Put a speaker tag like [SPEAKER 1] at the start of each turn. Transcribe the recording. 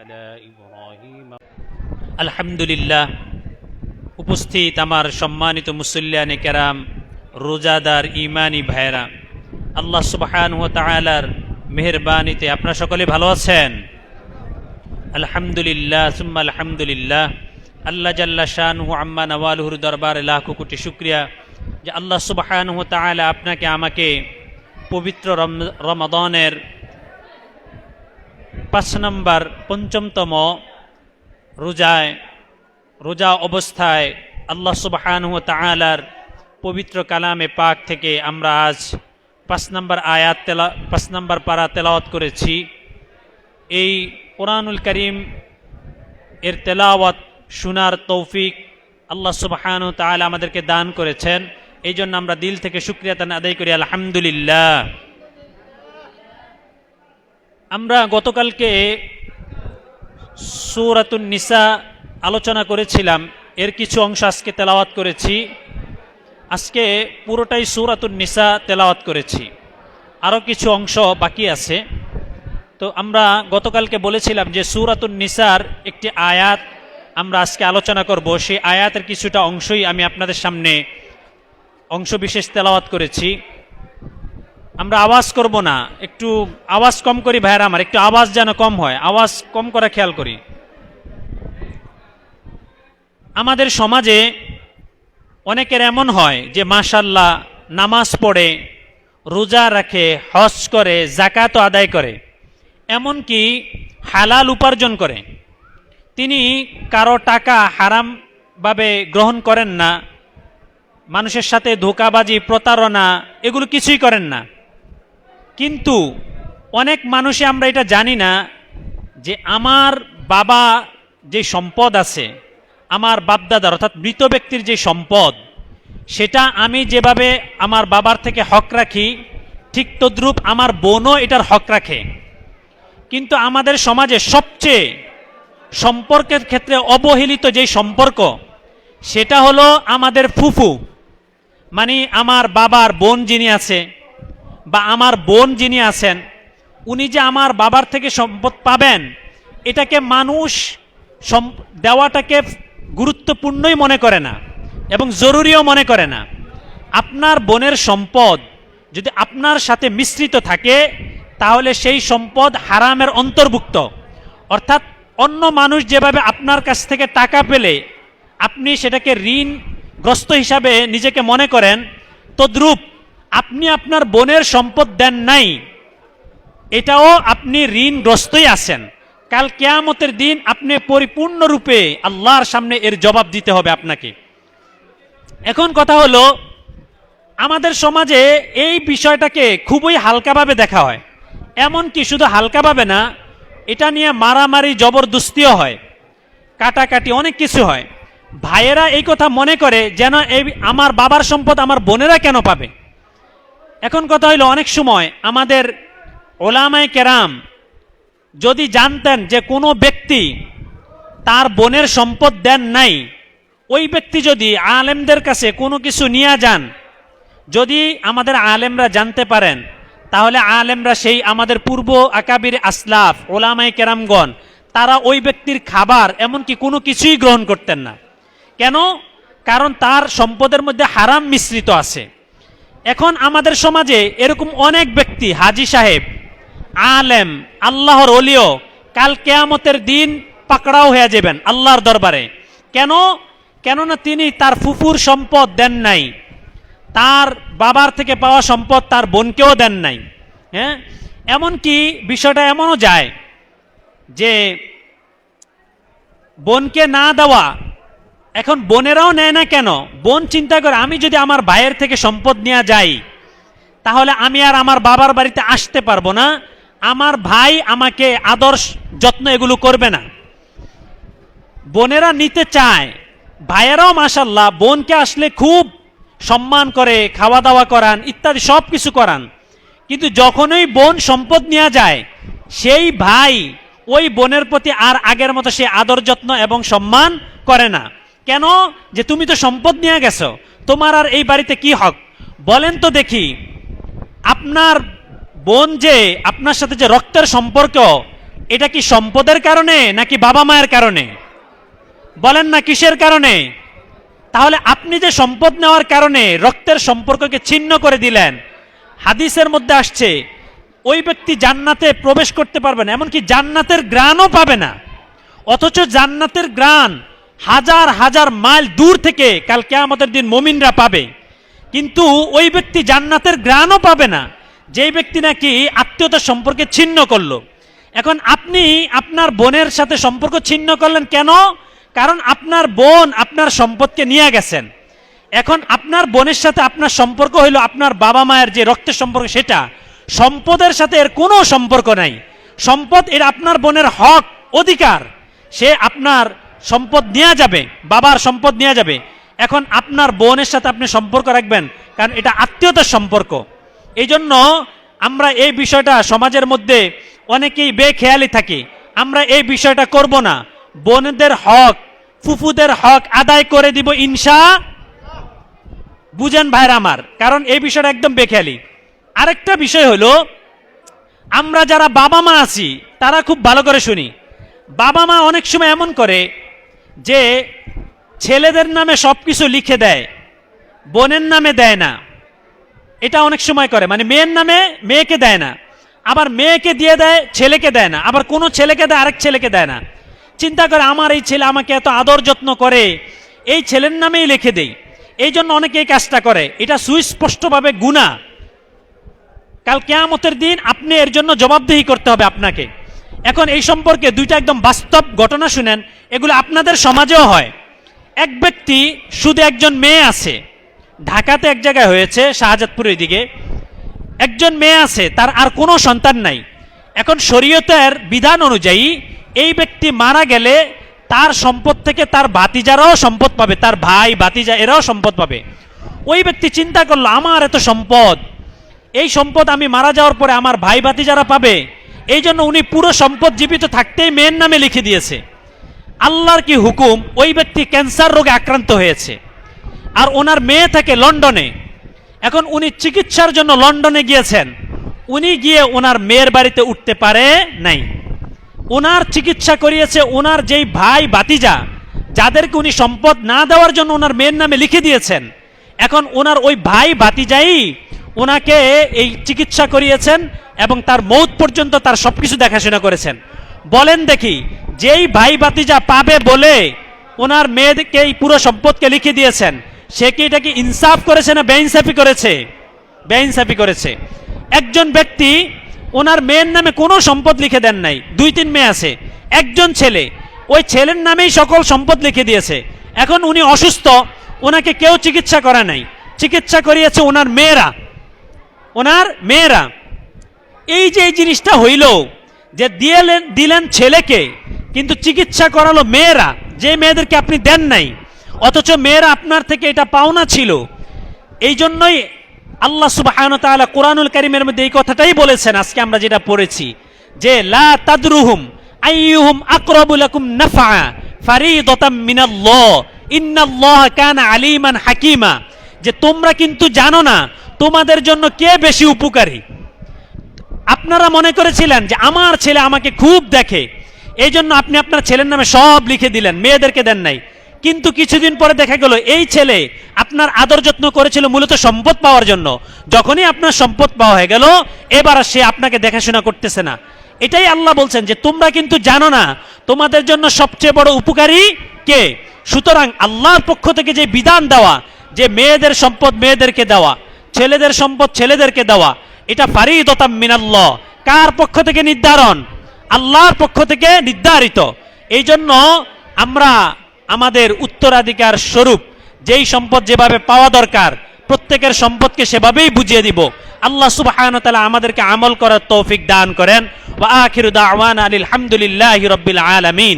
[SPEAKER 1] على إبراهيم
[SPEAKER 2] আলহামদুলিল্লাহ উপস্থিত আমার সম্মানিত মুসল্লিয়ানে কেরাম রোজাদার ইমানি ভাইরা আল্লাহ সুবহান ও তালার মেহরবানিতে আপনারা সকলে ভালো আছেন আলহামদুলিল্লাহ সুম্মা আলহামদুলিল্লাহ আল্লাহ জাল্লা শান হু আম্মা নওয়ালহুর দরবার লাখ কোটি শুক্রিয়া যে আল্লাহ সুবহান ও তালা আপনাকে আমাকে পবিত্র রম- রমাদানের পাঁচ নম্বর পঞ্চমতম রোজায়, রোজা অবস্থায় আল্লাহ সুবহান ও তালার পবিত্র কালামে পাক থেকে আমরা আজ পাঁচ নম্বর আয়াত তেলা, পাঁচ নম্বর পারা তেলাওয়াত করেছি। এই কোরআনুল করিম এর তেলাওয়াত শোনার তৌফিক আল্লাহ সুবহান তালা আমাদেরকে দান করেছেন। এই জন্য আমরা দিল থেকে শুক্রিয়া তান আদায় করি, আলহামদুলিল্লাহ। আমরা গতকালকে সুরাতুন নিসা আলোচনা করেছিলাম। এর কিছু অংশ আজকে তেলাওয়াত করেছি। আজকে পুরোটাই সুরাতুন নিসা তেলাওয়াত করেছি। আরও কিছু অংশ বাকি আছে। তো আমরা গতকালকে বলেছিলাম যে সুরাতুন নিসার একটি আয়াত আমরা আজকে আলোচনা করব। সেই আয়াতের কিছুটা অংশই আমি আপনাদের সামনে অংশবিশেষ তেলাওয়াত করেছি। আমরা আওয়াজ করব না। একটু আওয়াজ কম করি ভাইয়েরা আমার, একটু আওয়াজ যেন কম হয়। আওয়াজ কম করা খেয়াল করি। আমাদের সমাজে অনেকের এমন হয় যে মাশাল্লাহ নামাজ পড়ে, রোজা রাখে, হজ করে জাকাত আদায় করে, এমনকি হালাল উপার্জন করে। তিনি কারও টাকা হারামভাবে গ্রহণ করেন না, মানুষের সাথে ধোকাবাজি, প্রতারণা, এগুলো কিছুই করেন না। কিন্তু অনেক মানুষে আমরা এটা জানি না যে আমার বাবা যে সম্পদ আছে, আমার বাপদাদার অর্থাৎ মৃত ব্যক্তির যে সম্পদ, সেটা আমি যেভাবে আমার বাবার থেকে হক রাখি, ঠিক তদ্রূপ আমার বোনও এটার হক রাখে। কিন্তু আমাদের সমাজে সবচেয়ে সম্পর্কের ক্ষেত্রে অবহেলিত যে সম্পর্ক, সেটা হলো আমাদের ফুফু মানে আমার বাবার বোন যিনি আছে বা আমার বোন যিনি আছেন, উনি যে আমার বাবার থেকে সম্পদ পাবেন, এটাকে মানুষ দেওয়াটাকে গুরুত্বপূর্ণই মনে করে না এবং জরুরিও মনে করে না। আপনার বোনের সম্পদ যদি আপনার সাথে মিশ্রিত থাকে, তাহলে সেই সম্পদ হারামের অন্তর্ভুক্ত। অর্থাৎ অন্য মানুষ যেভাবে আপনার কাছ থেকে টাকা পেলে, আপনি সেটাকে ঋণগ্রস্ত হিসাবে নিজেকে মনে করেন, তদ্রূপ আপনি আপনার বোনের সম্পদ দেন নাই, এটাও আপনি ঋণগ্রস্তই আছেন। কাল কেয়ামতের দিন আপনি পরিপূর্ণরূপে আল্লাহর সামনে এর জবাব দিতে হবে আপনাকে। এখন কথা হলো, আমাদের সমাজে এই বিষয়টাকে খুবই হালকাভাবে দেখা হয়। এমন কি শুধু হালকাভাবে না, এটা নিয়ে মারামারি, জবরদস্তিও হয়। কাটাকাটি অনেক কিছু হয়। ভাইয়েরা এই কথা মনে করে যেন এই আমার বাবার সম্পদ আমার বোনেরা কেন পাবে? এখন কথা হইল, অনেক সময় আমাদের ওলামায় কেরাম যদি জানতেন যে কোনো ব্যক্তি তার বোনের সম্পদ দেন নাই, ওই ব্যক্তি যদি আলেমদের কাছে কোনো কিছু নিয়ে যান, যদি আমাদের আলেমরা জানতে পারেন, তাহলে আলেমরা সেই আমাদের পূর্ব আকাবির আসলাফ, ওলামায় কেরামগণ, তারা ওই ব্যক্তির খাবার এমনকি কোনো কিছুই গ্রহণ করতেন না। কেন? কারণ তার সম্পদের মধ্যে হারাম মিশ্রিত আছে। এখন আমাদের সমাজে এরকম অনেক ব্যক্তি, হাজি সাহেব, আলেম, আল্লাহর অলিও, কাল কেয়ামতের দিন পাকড়াও হয়ে যাবেন আল্লাহর দরবারে। কেন? কেননা তিনি তার ফুফুর সম্পদ দেন নাই। তার বাবার থেকে পাওয়া সম্পদ তার বোনকেও দেন নাই। হ্যাঁ? এমনকি বিষয়টা এমনও যায় যে বোনকে না দেওয়া এখন বোনেরাও নেয় না কেন? বোন চিন্তা করে, আমি যদি আমার ভাইয়ের থেকে সম্পদ নেওয়া যাই, তাহলে আমি আর আমার বাবার বাড়িতে আসতে পারব না। আমার ভাই আমাকে আদর্শ যত্ন এগুলো করবে না। বোনেরা নিতে চায়। ভাইয়েরাও মাসাল্লাহ বোনকে আসলে খুব সম্মান করে খাওয়া দাওয়া করান, ইত্যাদি সব কিছু করান। কিন্তু যখনই বোন সম্পদ নেওয়া যায়, সেই ভাই ওই বোনের প্রতি আর আগের মতো সে আদর যত্ন এবং সম্মান করে না। কেন? যে তুমি তো সম্পদ নিয়ে গেছো। তোমার আর এই বাড়িতে কি হক? বলেন তো দেখি, আপনার বোন যে, আপনার সাথে যে রক্তের সম্পর্ক, এটা কি সম্পদের কারণে নাকি বাবা মায়ের কারণে? বলেন না কিসের কারণে? তাহলে আপনি যে সম্পদ নেওয়ার কারণে রক্তের সম্পর্ককে ছিন্ন করে দিলেন, হাদিসের মধ্যে আসছে, ওই ব্যক্তি জান্নাতে প্রবেশ করতে পারবে না, এমনকি জান্নাতের গ্রানও পাবে না। অথচ জান্নাতের গ্রান হাজার হাজার মাইল দূর থেকে কাল কেয়ামতের দিন মমিনরা পাবে। কিন্তু ওই ব্যক্তি জান্নাতের গ্রানও পাবে না। যেই ব্যক্তি নাকি আত্মীয়তার সম্পর্কে ছিন্ন করল। এখন আপনি আপনার বোনের সাথে সম্পর্ক ছিন্ন করলেন কেন? কারণ আপনার বোন আপনার সম্পদকে নিয়ে গেছেন। এখন আপনার বোনের সাথে আপনার সম্পর্ক হইল আপনার বাবা মায়ের যে রক্তের সম্পর্ক সেটা। সম্পদের সাথে এর কোনো সম্পর্ক নাই। সম্পদ এর আপনার বোনের হক, অধিকার। সে আপনার সম্পদ নেওয়া যাবে, বাবার সম্পদ নেওয়া যাবে। এখন আপনার বোনের সাথে আপনি সম্পর্ক রাখবেন, কারণ এটা আত্মীয়তার সম্পর্ক। এই জন্য আমরা এই বিষয়টা সমাজের মধ্যে অনেকেই বেখেয়ালি থাকি। আমরা এই বিষয়টা করব না। বোনদের হক, ফুফুদের হক আদায় করে দিব ইনশা। বুঝেন ভাইরা আমার, কারণ এই বিষয়টা একদম বেখেয়ালি। আরেকটা বিষয় হলো, আমরা যারা বাবা মা আছি, তারা খুব ভালো করে শুনি। বাবা মা অনেক সময় এমন করে যে ছেলেদের নামে সব কিছু লিখে দেয়, বোনের নামে দেয় না। এটা অনেক সময় করে। মানে মেয়ের নামে মেয়েকে দেয় না। আবার মেয়েকে দিয়ে দেয়, ছেলেকে দেয় না। আবার কোনো ছেলেকে দেয়, আরেক ছেলেকে দেয় না। চিন্তা করে, আমার এই ছেলে আমাকে এত আদর যত্ন করে। এই ছেলের নামেই লিখে দেই। এই জন্য অনেকে এই কাজটা করে। এটা সুস্পষ্টভাবে গুণা কাল কেয়ামতের দিন আপনি এর জন্য জবাবদিহি করতে হবে আপনাকে। এখন এই সম্পর্কে দুইটা একদম বাস্তব ঘটনা শুনেন, এগুলো আপনাদের সমাজেও হয়। এক ব্যক্তি শুধু একজন মেয়ে আছে, ঢাকাতে এক জায়গায় হয়েছে শাহজাদপুরের দিকে একজন মেয়ে আছে, তার আর কোনো সন্তান নাই। এখন শরীয়তের বিধান অনুযায়ী এই ব্যক্তি মারা গেলে তার সম্পদ থেকে তার বাতিজারাও সম্পদ পাবে, তার ভাই বাতিজা এরাও সম্পদ পাবে। ওই ব্যক্তি চিন্তা করল, আমার এত সম্পদ, এই সম্পদ আমি মারা যাওয়ার পরে আমার ভাই বাতিজারা পাবে? এই জন্য উনি পুরো সম্পদ জীবিত থাকতেই মেয়ের নামে লিখে দিয়েছে। আল্লাহর কি হুকুম? ওই ব্যক্তি ক্যান্সার রোগে আক্রান্ত হয়েছে। আর ওনার মেয়ে থাকে লন্ডনে। এখন উনি চিকিৎসার জন্য লন্ডনে গিয়েছেন। উনি গিয়ে ওনার মেয়ের বাড়িতে উঠতে পারে নাই। ওনার চিকিৎসা করিয়েছে ওনার যেই ভাই বাতিজা যাদেরকে উনি সম্পদ না দেওয়ার জন্য ওনার মেয়ের নামে লিখে দিয়েছেন। এখন ওনার ওই ভাই বাতিজাই ওনাকে এই চিকিৎসা করিয়েছেন। এবং তার মৌত পর্যন্ত তার সবকিছু দেখাশোনা করেছেন। বলেন দেখি, যেই ভাই বাতিজা পাবে বলে ওনার মেয়েকে এই পুরো সম্পদকে লিখে দিয়েছেন, সে কি এটাকে ইনসাফ করেছে না বেইনসাফি করেছে? বেইনসাফি করেছে। একজন ব্যক্তি ওনার মেয়ের নামে কোনো সম্পদ লিখে দেন নাই, দুই তিন মেয়ে আছে। একজন ছেলে, ওই ছেলের নামেই সকল সম্পদ লিখে দিয়েছে। এখন উনি অসুস্থ, ওনাকে কেউ চিকিৎসা করা নাই। চিকিৎসা করিয়েছে ওনার মেয়েরা। ওনার মেয়েরা। এই যে এই জিনিসটা হইল যে দিয়েলেন, দিলেন ছেলেকে, কিন্তু চিকিৎসা করালো মেয়েরা, যে মেয়েদেরকে আপনি দেন নাই, অথচ মেয়েরা আপনার থেকে এটা পাওনা ছিল। এই জন্যই আল্লাহ সুবাহান তাআলা কোরআনুল কারিমের মধ্যে এই কথাটাই বলেছেন, আজকে আমরা যেটা পড়েছি, যে লা তাদরুহুম আইয়ুহুম আকরাবু লাকুম নাফআ ফারিদাতাম মিনাল্লাহ, ইন্নাল্লাহ কানা আলিমান হাকিমা। যে তোমরা কিন্তু জানো না তোমাদের জন্য কে বেশি উপকারী। আপনারা মনে করেছিলেন যে আমার ছেলে আমাকে খুব দেখে এই জন্য আপনি আপনার ছেলের নামে সব লিখে দিলেন, মেয়েদেরকে দেন নাই। কিন্তু কিছুদিন পরে দেখা গেল, এই ছেলে আপনার আদর যত্ন করেছিল মূলত সম্পদ পাওয়ার জন্য। যখনই আপনার সম্পদ পাওয়া হয়ে গেল, এবার সে আপনাকে দেখাশোনা করতেছে না। এটাই আল্লাহ বলছেন যে তোমরা কিন্তু জানো না, তোমাদের জন্য সবচেয়ে বড় উপকারী কে? সুতরাং আল্লাহর পক্ষ থেকে যে বিধান দেওয়া, যে মেয়েদের সম্পদ মেয়েদেরকে দেওয়া, ছেলেদের সম্পদ ছেলেদেরকে দেওয়া এটা ফারিদতাম মিনাল্লাহ। কার পক্ষ থেকে নির্ধারণ? আল্লাহর পক্ষ থেকে নির্ধারিত। এই জন্য আমরা আমাদের উত্তরাধিকার স্বরূপ, যেই সম্পদ যেভাবে পাওয়া দরকার, প্রত্যেকের সম্পদকে সেভাবেই বুঝিয়ে দিব। আল্লাহ সুবহান তাআলা আমাদেরকে আমল করার তৌফিক দান করেন। আলহামদুলিল্লাহি রাব্বিল আলামিন।